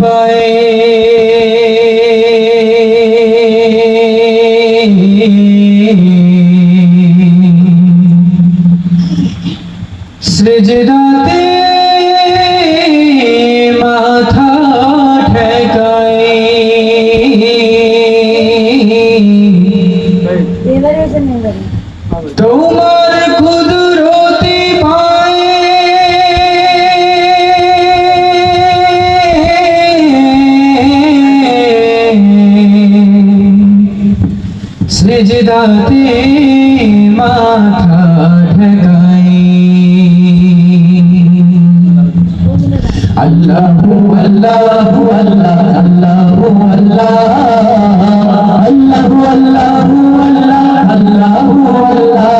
পায়ে। সৃজদাতে মাথা আল্লাহু আল্লাহু আল্লাহ আল্লাহু আল্লাহ আল্লাহু আল্লাহু আল্লাহ আল্লাহু আল্লাহ আল্লাহু।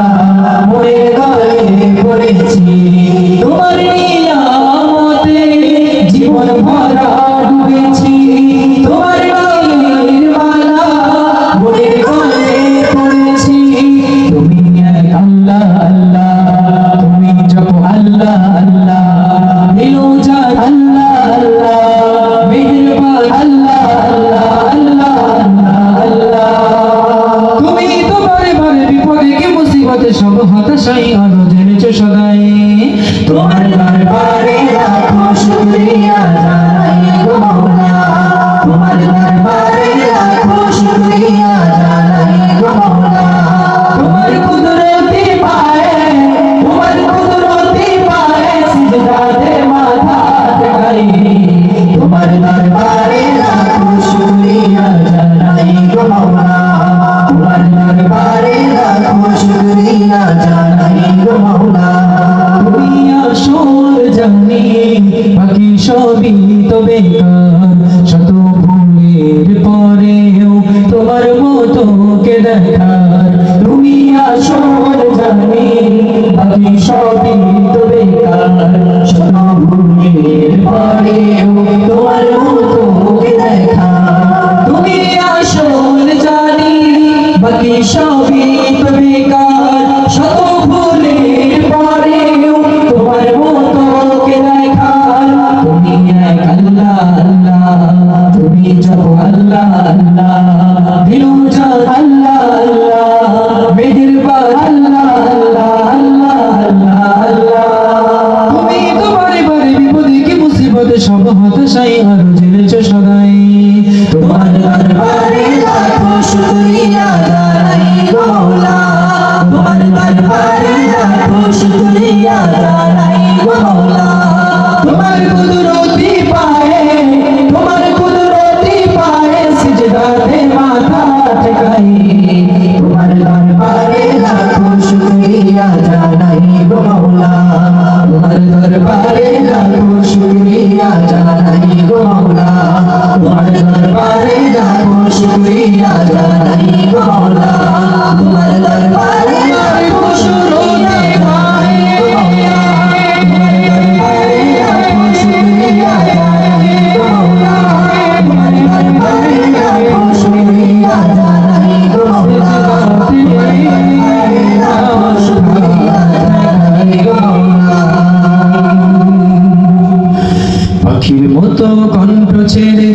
Ah, জেনেছো সদাই। তোমার দরবারে লাখো শুকরিয়া জানাই গো মাওলা তোমার দরবারে লাখো শুকরিয়া জানাই গো মাওলা তোমার কুদরতি পায়ে, তোমার কুদরতি পায়ে সিজদাতে মাথা ঠেকাই। তোমার দরবারে তোমার মতো কে দেখার তুমি আসল জানি, বাকি সবই তো বেকার শত ভুলের তোমার মতো কে দেখার তুমি আসল জানি, বাকি সবই তো বেকার শত ভুলের পরেও তোমার মতো কে দেখার তুমি এক আল্লাহ আল্লাহ, তুমি জপ আল্লাহ যা আল্লাহ আল্লাহ তোমার দরবারে লাখো শুকরিয়া জানাই গো মাওলা তোমার দরবারে লাখো শুকরিয়া জানাই গো মাওলা মতো কণ্ঠ ছেড়ে